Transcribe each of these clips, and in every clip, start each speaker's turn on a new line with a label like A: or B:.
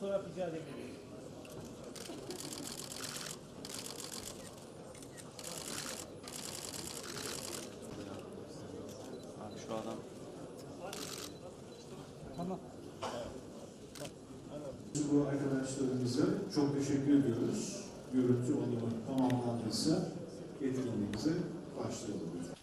A: fotoğraf rica edebilirim.
B: Abi şu adam
A: Tamam.
C: Bu arkadaşlarımıza çok teşekkür ediyoruz. Görüntü olarak tamamlandıysa etkinliğimize başlayalım.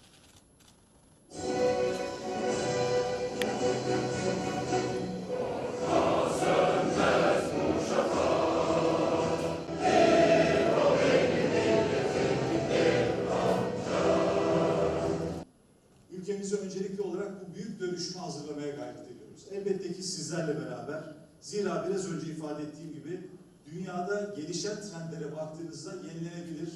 D: Hazırlamaya gayret ediyoruz. Elbette ki sizlerle beraber. Zira biraz önce ifade ettiğim gibi dünyada gelişen trendlere baktığınızda yenilenebilir,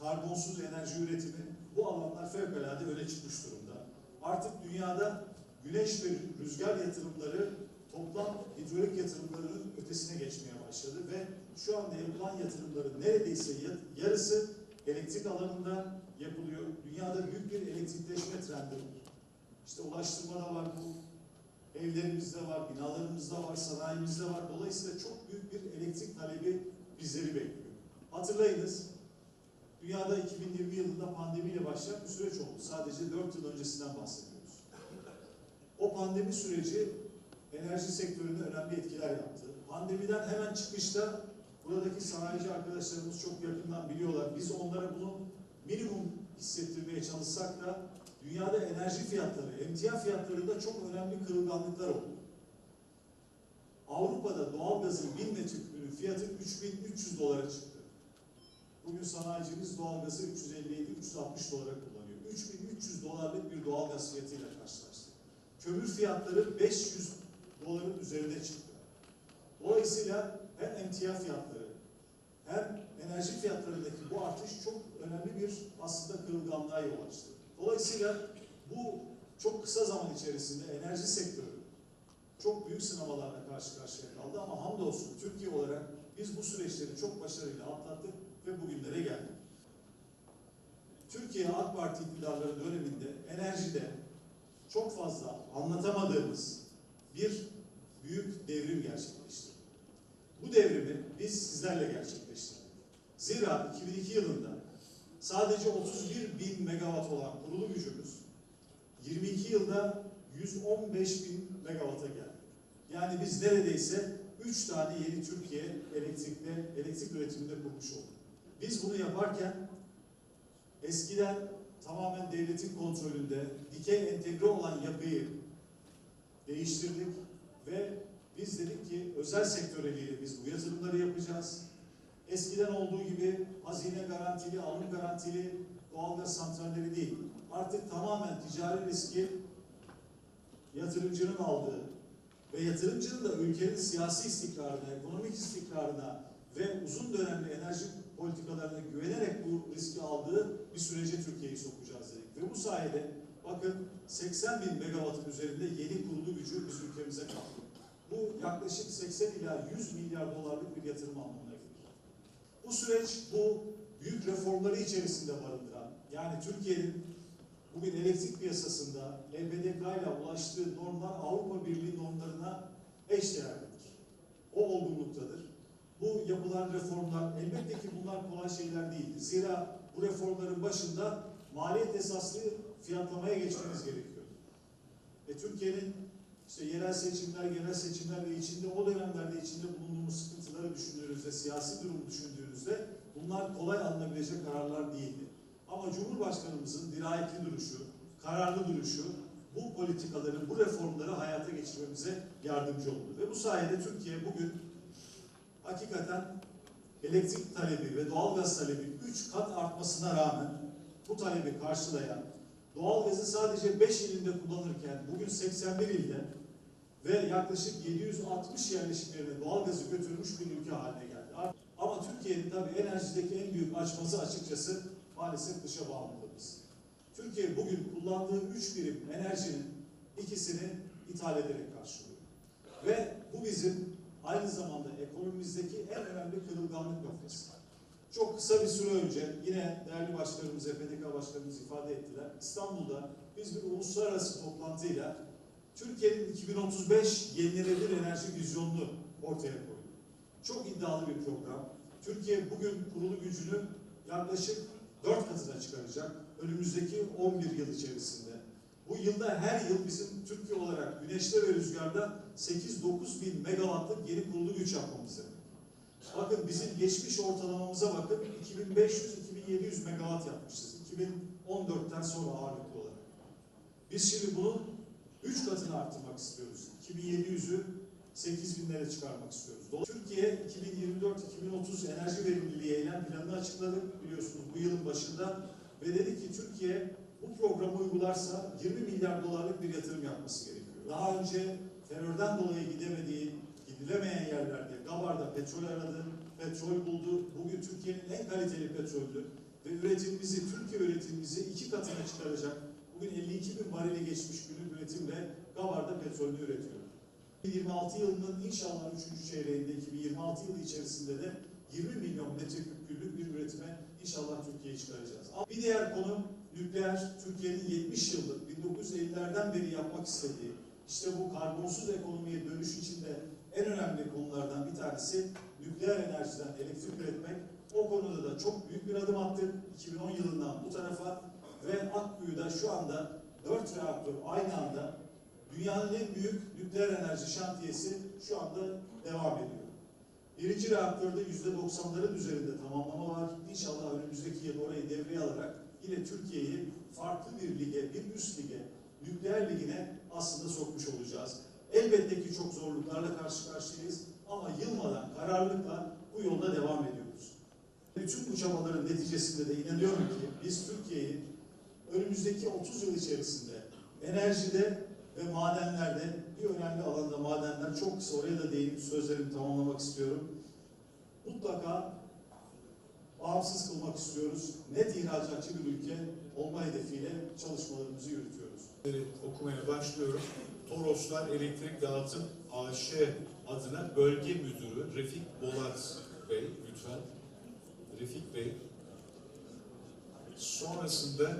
D: karbonsuz enerji üretimi bu alanlar fevkalade öne çıkmış durumda. Artık dünyada güneş ve rüzgar yatırımları toplam hidrolik yatırımlarının ötesine geçmeye başladı ve şu anda yapılan yatırımların neredeyse ya- yarısı elektrik alanında yapılıyor. Dünyada büyük bir elektrikleşme trendi var. İşte ulaştırmada var bu, evlerimizde var, binalarımızda var, sanayimizde var. Dolayısıyla çok büyük bir elektrik talebi bizleri bekliyor. Hatırlayınız, dünyada 2020 yılında pandemiyle başlayan bir süreç oldu. Sadece 4 yıl öncesinden bahsediyoruz. O pandemi süreci enerji sektörüne önemli etkiler yaptı. Pandemiden hemen çıkışta buradaki sanayici arkadaşlarımız çok yakından biliyorlar. Biz onlara bunu minimum hissettirmeye çalışsak da dünyada enerji fiyatları, emtia fiyatlarında çok önemli kırılganlıklar oldu. Avrupa'da doğalgazın 1000 metreküpünün fiyatı 3300 dolara çıktı. Bugün sanayicimiz doğalgazı 357-360 dolara kullanıyor. 3300 dolarlık bir doğalgaz fiyatıyla karşılaştık. Kömür fiyatları 500 doların üzerinde çıktı. Dolayısıyla hem emtia fiyatları hem enerji fiyatlarındaki bu artış çok önemli bir aslında kırılganlığa yol açtı. Dolayısıyla bu çok kısa zaman içerisinde enerji sektörü çok büyük sınavlarla karşı karşıya kaldı ama hamdolsun Türkiye olarak biz bu süreçleri çok başarıyla atlattık ve bugünlere geldik. Türkiye AK Parti iktidarları döneminde enerjide çok fazla anlatamadığımız bir büyük devrim gerçekleşti. Bu devrimi biz sizlerle gerçekleştirdik. Zira 2002 yılında sadece 31 bin megawatt olan kurulu gücümüz 22 yılda 115 bin megawata geldi. Yani biz neredeyse 3 tane yeni Türkiye elektrikle, elektrik üretiminde kurmuş olduk. Biz bunu yaparken eskiden tamamen devletin kontrolünde dikey entegre olan yapıyı değiştirdik ve biz dedik ki özel sektör eliyle biz bu yatırımları yapacağız. Eskiden olduğu gibi hazine garantili, alım garantili doğalgaz santralleri değil. Artık tamamen ticari riski yatırımcının aldığı ve yatırımcının da ülkenin siyasi istikrarına, ekonomik istikrarına ve uzun dönemli enerji politikalarına güvenerek bu riski aldığı bir sürece Türkiye'yi sokacağız dedik. Ve bu sayede bakın 80 bin megawattın üzerinde yeni kurulu gücü biz ülkemize kaldı. Bu yaklaşık 80 ila 100 milyar dolarlık bir yatırım anlamına. Bu süreç bu büyük reformları içerisinde barındıran, yani Türkiye'nin bugün elektrik piyasasında LBDK ile ulaştığı normlar Avrupa Birliği normlarına eşdeğerlidir. O olgunluktadır. Bu yapılan reformlar elbette ki bunlar kolay şeyler değildir. Zira bu reformların başında maliyet esaslı fiyatlamaya geçmemiz gerekiyor. E, Türkiye'nin işte yerel seçimler, genel seçimler ve içinde o dönemlerde içinde bulunduğumuz sıkıntıları düşündüğünüzde, siyasi durumu düşündüğünüzde bunlar kolay alınabilecek kararlar değildi. Ama Cumhurbaşkanımızın dirayetli duruşu, kararlı duruşu bu politikaları, bu reformları hayata geçirmemize yardımcı oldu. Ve bu sayede Türkiye bugün hakikaten elektrik talebi ve doğalgaz talebi 3 kat artmasına rağmen bu talebi karşılayan, doğalgazı sadece 5 ilinde kullanırken bugün 81 ilde ve yaklaşık 760 yerleşim yerine doğalgazı götürmüş bir ülke haline geldi. Ama Türkiye'nin tabii enerjideki en büyük açması açıkçası maalesef dışa bağımlılığımız. Türkiye bugün kullandığı 3 birim enerjinin ikisini ithal ederek karşılıyor. Ve bu bizim aynı zamanda ekonomimizdeki en önemli kırılganlık noktası. Çok kısa bir süre önce yine değerli başkanımız, EPDK başkanımız ifade ettiler. İstanbul'da biz bir uluslararası toplantıyla Türkiye'nin 2035 yenilenebilir enerji vizyonunu ortaya koyduk. Çok iddialı bir program. Türkiye bugün kurulu gücünü yaklaşık 4 katına çıkaracak. Önümüzdeki 11 yıl içerisinde. Bu yılda her yıl bizim Türkiye olarak güneşte ve rüzgarda 8-9 bin megawattlık yeni kurulu güç yapmamız demek. Bakın bizim geçmiş ortalamamıza bakın 2500-2700 megawatt yapmışız. 2014'ten sonra ağırlıklı olarak. Biz şimdi bunun 3 katını arttırmak istiyoruz. 2700'ü 8000'lere çıkarmak istiyoruz. Türkiye 2024-2030 enerji verimliliği eylem planını açıkladı biliyorsunuz bu yılın başında ve dedi ki Türkiye bu programı uygularsa 20 milyar dolarlık bir yatırım yapması gerekiyor. Daha önce terörden dolayı gidemediği, gidilemeyen yerlerde Gabar'da petrol aradı, petrol buldu. Bugün Türkiye'nin en kaliteli petroldü ve üretimimizi, Türkiye üretimimizi iki katına çıkaracak. Bugün 52 bin varili geçmiş günlük üretimle Gabar'da petrolünü üretiyor. 2026 yılının inşallah 3. çeyreğinde 2026 yılı içerisinde de 20 milyon metreküp günlük bir üretime inşallah Türkiye'yi çıkaracağız. Bir diğer konu nükleer. Türkiye'nin 70 yıllık 1950'lerden beri yapmak istediği işte bu karbonsuz ekonomiye dönüş içinde en önemli konulardan bir tanesi nükleer enerjiden elektrik üretmek. O konuda da çok büyük bir adım attık 2010 yılından bu tarafa ve Akkuyu'da şu anda 4 reaktör aynı anda dünyanın en büyük nükleer enerji şantiyesi şu anda devam ediyor. Birinci reaktörde yüzde 90'ların üzerinde tamamlama var. İnşallah önümüzdeki yıl orayı devreye alarak yine Türkiye'yi farklı bir lige, bir üst lige, nükleer ligine aslında sokmuş olacağız. Elbette ki çok zorluklarla karşı karşıyayız ama yılmadan, kararlılıkla bu yolda devam ediyoruz. Bütün bu çabaların neticesinde de inanıyorum ki biz Türkiye'yi önümüzdeki 30 yıl içerisinde enerjide ve madenlerde bir önemli alanda madenler çok kısa oraya da değinip sözlerimi tamamlamak istiyorum. Mutlaka bağımsız kılmak istiyoruz. Net ihracatçı bir ülke olma hedefiyle çalışmalarımızı yürütüyoruz.
A: okumaya başlıyorum. Toroslar Elektrik Dağıtım AŞ adına bölge müdürü Refik Bolat Bey lütfen. Refik Bey. Sonrasında